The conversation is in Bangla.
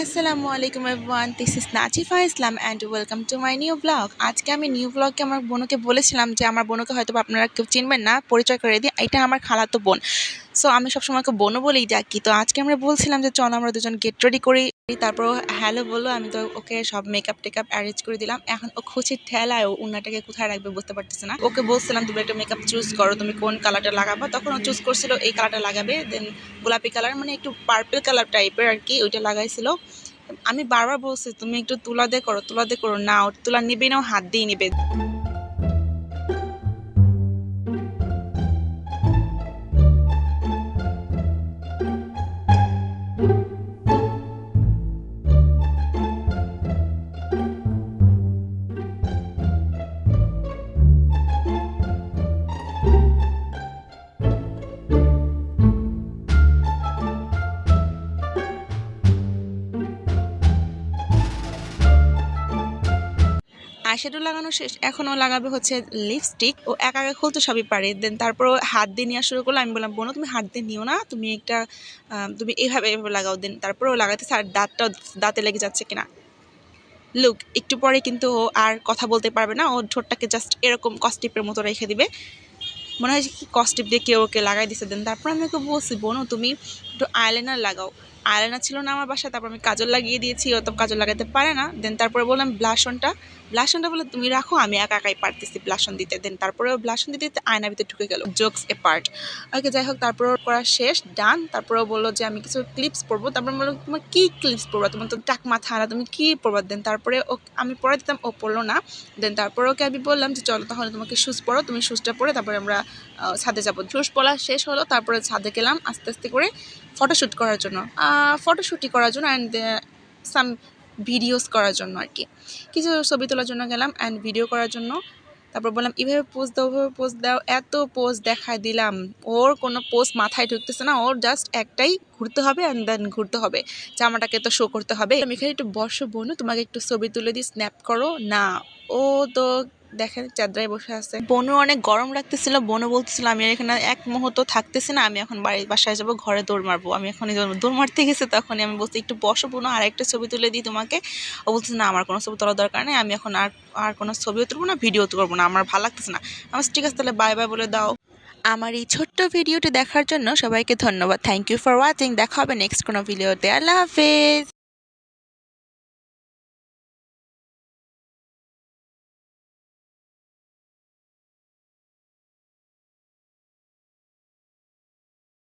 আসসালামু আলাইকুম everyone this is Nachifa Islam and welcome to my new blog আজকে আমি নিউ ব্লগকে আমার বোনকে বলেছিলাম যে আমার বোনকে হয়তো আপনারা কেউ চিনবেন না, পরিচয় করে দিই। এটা আমার খালাতো বোন। সো আমি সবসময় ওকে বোনও বলেই ডাকি। তো আজকে আমরা বলছিলাম যে, চলো আমরা দুজন গেট রেডি করি। তারপর হ্যালো বলল। আমি তো ওকে সব মেকআপ টেকআপ অ্যারেঞ্জ করে দিলাম। এখন ও খুশির ঠেলায়। ও উন্নাটাকে কোথায় রাখবে বুঝতে পারতেছে না। ওকে বলছিলাম, তুমি একটা মেকআপ চুজ করো। তুমি কোন কালারটা লাগাবা? তখন ও চুজ করছিল এই কালারটা লাগাবে। দেন গোলাপি কালার মানে একটু পার্পল কালার টাইপের আর কি ওইটা লাগাইছিল। আমি বারবার বলছি, তুমি একটু তুলা দিয়ে করো, তুলা দিয়ে করো। না ও তুলা নিবে না হাত দিয়ে নিবে। আইশ্যাডো লাগানো শেষ, এখনও লাগাবে হচ্ছে লিপস্টিক ও একা একা খুলতে সবই পারে। দেন তারপর হাত দিয়ে নেওয়া শুরু করল আমি বললাম বোনো তুমি হাত দিয়ে নিও না। তুমি একটা তুমি এভাবে এভাবে লাগাও। দেন তারপর ও লাগাতেছে আর দাঁতটাও দাঁতে লেগে যাচ্ছে কিনা। লুক একটু পরে কিন্তু ও আর কথা বলতে পারবে না। ও ঠোঁটটাকে জাস্ট এরকম কস্টিপের মতো রেখে দিবে। মনে হয় কি কস্টিপ দিয়ে কেউ ওকে লাগাই দিছে। দেন তারপর আমি ওকে বলছি বোনো তুমি একটু আইলাইনার লাগাও। আইলাইনার ছিল না আমার বাসায়, তারপর আমি কাজল লাগিয়ে দিয়েছি, ও তো কাজল লাগাতে পারে না। দেন তারপরে বললাম ব্লাশনটা ব্লাশনটা বলে তুমি রাখো, আমি একা একাই পারতেছি ব্লাশন দিতে। দেন তারপরে ও ব্লাশন দিতে দিতে আয়নার ভিতরে ঢুকে গেল জোকস এ পার্ট ওকে যাই হোক, তারপর করা শেষ ডান তারপরে বলল যে, আমি কিছু ক্লিপস পরবো। তারপর বলল তোমার কী ক্লিপস পরবা? তোমার তো টাক মাথা আনা তুমি কী পরবা? দেন তারপরে ও, আমি পরে দিতাম, ও পড়ল না। দেন তারপরে ওকে আমি বললাম যে, চলো তাহলে তোমাকে শুজ পরো, তুমি শুজটা পরে তারপরে আমরা ছাদে যাব। শুজ পড়া শেষ হলো, তারপরে ছাদে গেলাম, আস্তে আস্তে করে ফটোশ্যুট করার জন্য ফটোশ্যুটই করার জন্য অ্যান্ড সাম ভিডিওস করার জন্য আর কি। কিছু ছবি তোলার জন্য গেলাম অ্যান্ড ভিডিও করার জন্য। তারপর বললাম, এভাবে পোজ দাও ওভাবে পোজ দাও, এত পোজ দেখায় দিলাম। ওর কোনো পোজ মাথায় ঢুকতেছে না, ওর জাস্ট একটাই ঘুরতে হবে অ্যান্ড দেন ঘুরতে হবে। জামাটাকে তো শো করতে হবে। আমি এখানে একটু বসো বোনো তোমাকে একটু ছবি তুলে দিই স্ন্যাপ করো। না, ও তো দেখেন চাদ্রায় বসে আছে। বোনও অনেক গরম লাগতেছিল বোনও বলতেছিল, আমি আর এখানে এক মুহূর্ত থাকতেছি না, আমি এখন বাড়ির বাসায় যাব, ঘরে দৌড় মারবো। আমি এখন দৌড় মারতে গেছে তখনই। আমি বলছি, একটু বসো বোনো আর একটা ছবি তুলে দিই তোমাকে। ও বলছে, না, আমার কোনো ছবি তোলার দরকার নেই, আমি এখন আর আর কোনো ছবিও তুলবো না, ভিডিও তুলবো না, আমার ভালো লাগতেছে না। আমার ঠিক আছে, তাহলে বাই বাই বলে দাও। আমার এই ছোট্ট ভিডিওটি দেখার জন্য সবাইকে ধন্যবাদ। থ্যাংক ইউ ফর ওয়াচিং দেখা হবে নেক্সট কোনো ভিডিওতে আল্লাহ হাফেজ।